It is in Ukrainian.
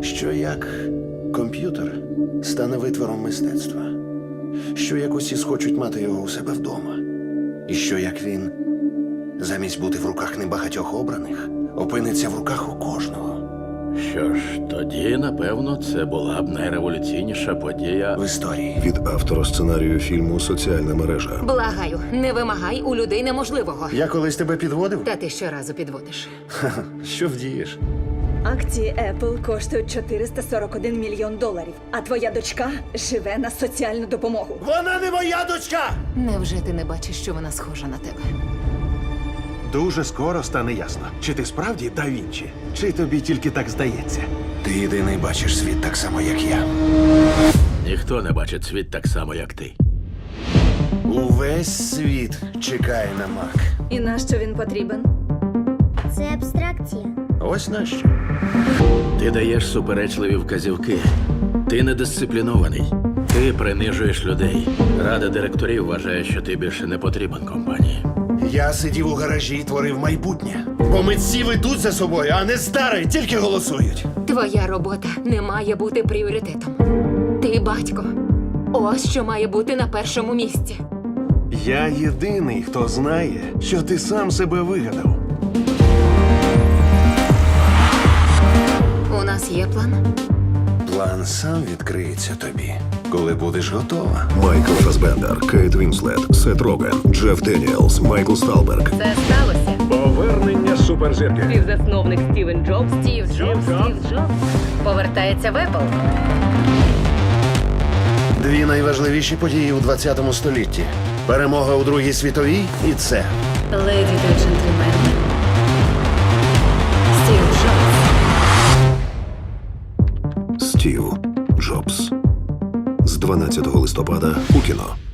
що як комп'ютер стане витвором мистецтва, що як усі схочуть мати його у себе вдома, і що як він, замість бути в руках небагатьох обраних, опиниться в руках у кожного. Що ж, тоді, напевно, це була б найреволюційніша подія. В історії від автора сценарію фільму Соціальна мережа. Благаю, не вимагай у людей неможливого. я колись тебе підводив? Та ти щоразу підводиш. Що вдієш? Акції Apple коштують 441 мільйон доларів, а твоя дочка живе на соціальну допомогу. Вона не моя дочка! Невже ти не бачиш, що вона схожа на тебе? Дуже скоро стане ясно, чи ти справді да Вінчі, чи тобі тільки так здається. Ти єдиний бачиш світ так само, як я. Ніхто не бачить світ так само, як ти. Увесь світ чекає на мак. І нащо він потрібен? Це абстракція. Ось нащо. Ти даєш суперечливі вказівки. Ти недисциплінований. Ти принижуєш людей. Рада директорів вважає, що ти більше не потрібен компанії. Я сидів у гаражі і творив майбутнє. Бо митці ведуть за собою, а не старий, тільки голосують. Твоя робота не має бути пріоритетом. Ти батько. Ось що має бути на першому місці. Я єдиний, хто знає, що ти сам себе вигадав. План сам відкриється тобі, коли будеш готова. Майкл Фасбендер, Кейт Вінслет, Сет Роген, Джеф Деніелс, Майкл Сталберг. Це сталося. Повернення суперзірки. Співзасновник Стівен Джобс. Стів Джобс. Стів Джобс. Повертається в Apple. Дві найважливіші події у 20 столітті: перемога у Другій світовій і це. Леді та джентльмени. Стів Джобс. З 12 листопада у кіно.